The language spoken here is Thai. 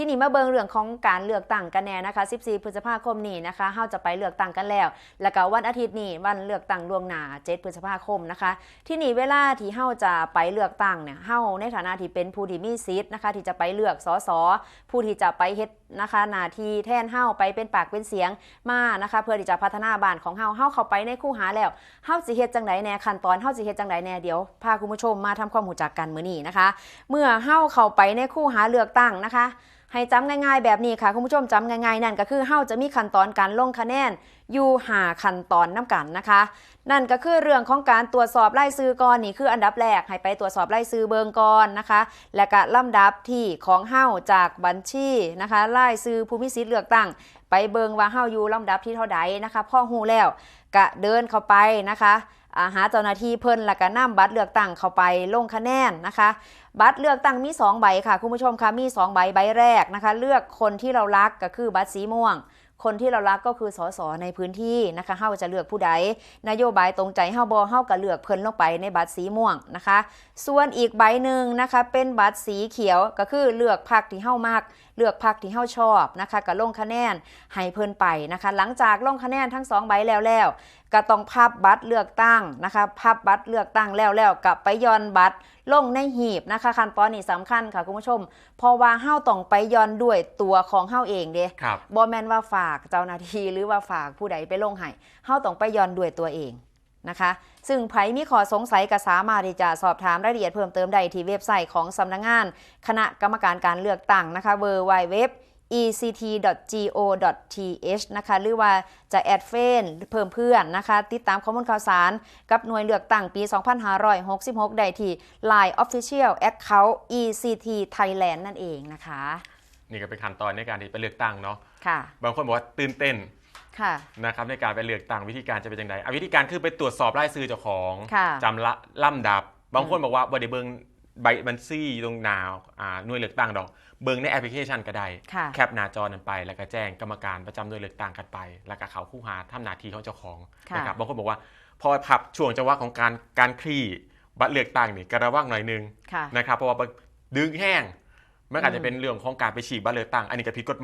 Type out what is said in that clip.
ที่นี่มาเบิงเรื่องของการเลือกตั้งกันแน่นะคะ 14 พฤษภาคมนี้นะคะเฮาจะไปเลือกตั้งกันแล้ว แล้วก็วันอาทิตย์นี้วันเลือกตั้งล่วงหน้า 7 พฤษภาคมนะคะ ที่นี่เวลาที่เฮาจะไปเลือกตั้งเนี่ยเฮาในฐานะที่เป็นผู้ที่มีสิทธิ์นะคะที่จะไปเลือกสสผู้ที่จะไปเฮ็ดนะคะหน้าที่แทนเฮาไปเป็นปากเป็นเสียงมานะคะเพื่อที่จะพัฒนาบ้านของเฮาเฮาเข้าไปในคู่หาแล้วเฮาสิเฮ็ดจังไดแน่ขั้นตอนเฮาสิเฮ็ดจังไดแน่เดี๋ยวพาคุณผู้ชมมาทำความรู้จักกันมื้อนี้นะคะ เมื่อเฮาเข้าไปในคู่หาเลือกตั้งนะคะให้จำง่ายๆแบบนี้ค่ะคุณผู้ชมจำง่ายๆนั่นก็คือเฮาจะมีขั้นตอนการลงคะแนนอยู่หาขั้นตอนน้กันนะคะ นั่นก็คือเรื่องของการตรวจสอบรายชื่อก่อนนี่คืออันดับแรกให้ไปตรวจสอบรายชื่อเบิงก่อนนะคะ และก็ลำดับที่ของเฮาจากบัญชีนะคะรายชื่อผู้มีสิทธิ์เลือกตั้ง ไปเบิงว่าเฮาอยู่ลำดับที่เท่าใดนะคะพ่อฮู้แล้วก็เดินเข้าไปนะคะ หาเจ้าหน้าที่เพิ่นแล้วก็นำบัตรเลือกตั้งเข้าไปลงคะแนนนะคะ บัตรเลือกตั้งมี 2 ใบค่ะ คุณผู้ชมคะมี 2 ใบใบแรกนะคะ เลือกคนที่เรารักก็คือบัตรสีม่วง คนที่เรารักก็คือสสในพื้นที่นะคะเฮาจะเลือกผู้ใด นโยบายตรงใจเฮาบ่เฮาก็เลือกเพิ่นลงไปในบัตรสีม่วงนะคะ ส่วนอีกใบหนึ่งนะคะเป็นบัตรสีเขียวก็คือเลือกพรรคที่เฮามักเลือกพรรคที่เฮาชอบนะคะก็ลงคะแนนให้เพิ่นไปนะคะ หลังจากลงคะแนนทั้งสองใบแล้วแล้วก็ต้องพับบัตรเลือกตั้งนะคะพับบัตรเลือกตั้งแล้วแล้วกลับไปย้อนบัตรลงในหีบนะคะขั้นตอนนี้สำคัญค่ะคุณผู้ชม เพราะว่าเฮาต้องไปย้อนด้วยตัวของเฮาเองเด้ครับบ่แม่นว่าฝากเจ้าหน้าที่หรือว่าฝากผู้ใดไปลงให้เฮาต้องไปย้อนด้วยตัวเองนะคะซึ่งไผมีข้อสงสัยก็สามารถที่จะสอบถามรายละเอียดเพิ่มเติมได้ที่เว็บไซต์ของสำนักงงาน คณะกรรมการการเลือกตั้งนะคะ www ect.go.th นะคะ หรือว่าจะแอดเฟนเพิ่มเพื่อนนะคะ ติดตามข้อมูลข่าวสาร กับหน่วยเลือกตั้งปี 2566 ได้ที่ Line Official Account ECT Thailand นั่นเองนะคะ นี่ก็เป็นขั้นตอนในการที่ไปเลือกตั้งเนาะค่ะบางคนบอกว่าตื่นเต้นค่ะนะครับในการไปเลือกตั้งวิธีการจะเป็นยังไงอะวิธีการคือไปตรวจสอบรายชื่อเจ้าของค่ะจำละล่ำดับบางคนบอกว่าบ่ได้เบิ่ง ใบบัญชีตรงหนาวอ่าหน่วยเลือกตั้งดอก เบิ่งในแอปพลิเคชันก็ได้ค่ะแคปหน้าจอนั้นไป แล้วก็แจ้งกรรมการประจำหน่วยเลือกตั้งกันไป แล้วก็เขาคู่หาทำหน้าที่ของเจ้าของค่ะ นะครับบางคนบอกว่าพอพับช่วงจังหวะของการการคลี่บัตรเลือกตั้งนี่กระว่างหน่อยนึงค่ะ นะครับเพราะว่าดึงแห้งมันอาจจะอืมเป็นเรื่องของการไปฉีกบัตรเลือกตั้งอันนี้ก็ผิดกฎหมาย